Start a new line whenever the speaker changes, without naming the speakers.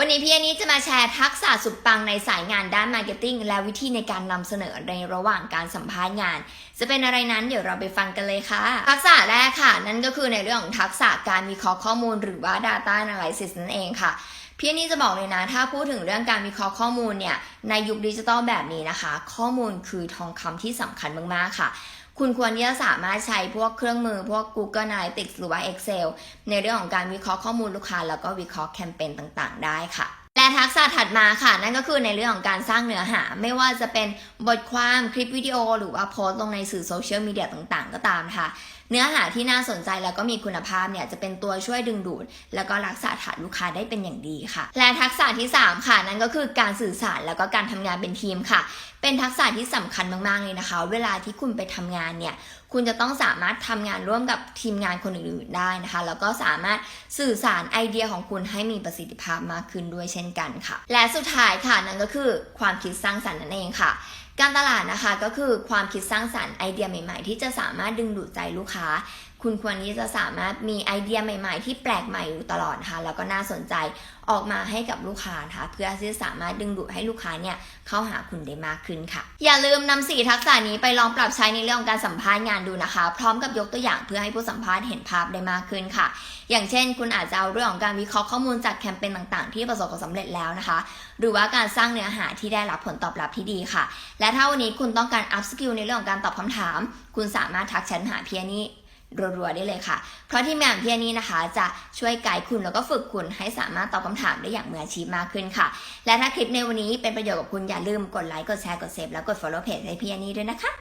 วันนี้พี่อันนี้จะมาแชร์ทักษะสุดปังในสายงานด้านมาร์เก็ตติ้งและวิธีในการนำเสนอในระหว่างการสัมภาษณ์งาน จะเป็นอะไรนั้นเดี๋ยวเราไปฟังกันเลยค่ะ ทักษะแรกค่ะ นั่นก็คือในเรื่องของทักษะการวิเคราะห์ข้อมูลหรือว่า data analysis นั่นเองค่ะพี่อันนี้จะบอกเลยนะ ถ้าพูดถึงเรื่องการวิเคราะห์ข้อมูลเนี่ย ในยุคดิจิตอลแบบนี้นะคะ ข้อมูลคือทองคำที่สำคัญมากๆค่ะ คุณควรที่จะสามารถใช้พวกเครื่องมือพวก Google Analytics หรือว่า Excel ในเรื่องของการวิเคราะห์ข้อมูลลูกค้าแล้วก็วิเคราะห์แคมเปญต่าง ๆ ได้ค่ะ และทักษะถัดมาค่ะ นั่นก็คือในเรื่องของการสร้างเนื้อหา ไม่ว่าจะเป็นบทความคลิปวิดีโอ หรือว่าโพสต์ลงในสื่อโซเชียลมีเดียต่างๆ ก็ตามค่ะ เนื้อหาที่น่าสนใจแล้วก็มีคุณภาพเนี่ยจะเป็นตัวช่วยดึงดูด แล้วก็รักษาฐานลูกค้าได้เป็นอย่างดีค่ะ และทักษะที่ 3 ค่ะ นั่นก็คือการสื่อสารแล้วก็การทำงานเป็นทีมค่ะ เป็นทักษะที่สำคัญมากๆเลยนะคะ เวลาที่คุณไปทำงานเนี่ยคุณจะต้องสามารถทำงานร่วมกับทีมงานคนอื่นๆได้นะคะ แล้วก็สามารถสื่อสารไอเดียของคุณให้มีประสิทธิภาพมากขึ้นด้วยเช่นกันค่ะ และสุดท้ายค่ะนั่นก็คือความคิดสร้างสรรค์นั่นเองค่ะ การตลาดนะคะก็คือความคิดสร้างสรรค์ไอเดียใหม่ๆ ที่จะสามารถดึงดูดใจลูกค้า คุณควรที่จะสามารถมีไอเดียใหม่ๆ ที่แปลกใหม่อยู่ตลอดนะคะแล้วก็น่าสนใจออกมาให้กับลูกค้านะคะเพื่อที่จะสามารถดึงดูดให้ลูกค้าเนี่ยเข้าหาคุณได้มากขึ้นค่ะ อย่าลืมนำสี่ทักษะนี้ไปลองปรับใช้ในเรื่องของการสัมภาษณ์งานดูนะคะ พร้อมกับยกตัวอย่างเพื่อให้ผู้สัมภาษณ์เห็นภาพได้มากขึ้นค่ะ อย่างเช่น คุณอาจจะเอาเรื่องของการวิเคราะห์ข้อมูลจากแคมเปญต่างๆ ที่ประสบความสำเร็จแล้วนะคะ หรือว่าการสร้างเนื้อหาที่ได้รับผลตอบรับที่ดีค่ะและถ้าวันนี้คุณต้องการอัพสกิลในเรื่องของการตอบคำถาม คุณสามารถทักแชทหาเพียนี่รัวๆได้เลยค่ะ เพราะที่งานเพียนี้นะคะ จะช่วยไกด์คุณแล้วก็ฝึกคุณให้สามารถตอบคำถามได้อย่างมืออาชีพมากขึ้นค่ะ และถ้าคลิปในวันนี้เป็นประโยชน์กับคุณอย่าลืมกดไลค์ กดแชร์ กดเซฟแล้วกด follow page ให้เพียนี้ด้วยนะคะ